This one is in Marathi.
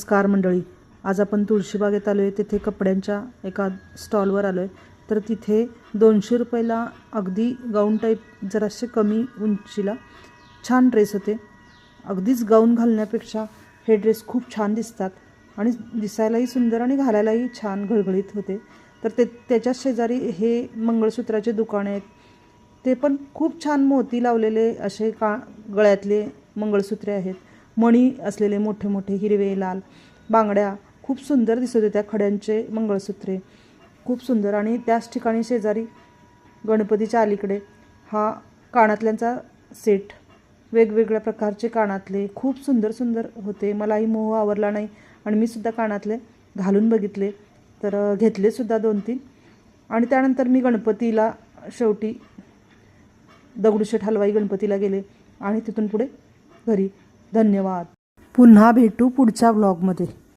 नमस्कार मंडळी. आज आपण तुळशीबागेत आलो आहे तिथे कपड्यांच्या एका स्टॉलवर आलो आहे तर तिथे दोनशे रुपयाला अगदी गाऊन टाईप जरासे कमी उंचीला छान ड्रेस होते. अगदीच गाऊन घालण्यापेक्षा हे ड्रेस खूप छान दिसतात. आणि दिसायलाही सुंदर आणि घालायलाही छान घळघळीत होते. तर ते त्याच्या शेजारी हे मंगळसूत्राचे दुकान आहेत. ते पण खूप छान मोती लावलेले असे का गळ्यातले मंगळसूत्रे आहेत. मणी असलेले मोठे मोठे हिरवे लाल बांगड्या खूप सुंदर दिसत होत्या खड्यांचे मंगळसूत्रे. खूप सुंदर. आणि त्याच ठिकाणी शेजारी गणपतीच्या अलीकडे हा कानातल्यांचा सेट. वेगवेगळ्या प्रकारचे कानातले. खूप सुंदर सुंदर होते. मलाही मोह आवरला नाही. आणि मी सुद्धा कानातले घालून बघितले. तर घेतलेसुद्धा दोन तीन आणि त्यानंतर मी गणपतीला शेवटी दगडूशेठ हलवाई गणपतीला गेले आणि तिथून पुढे घरी धन्यवाद. पुन्हा भेटू पुढच्या ब्लॉगमध्ये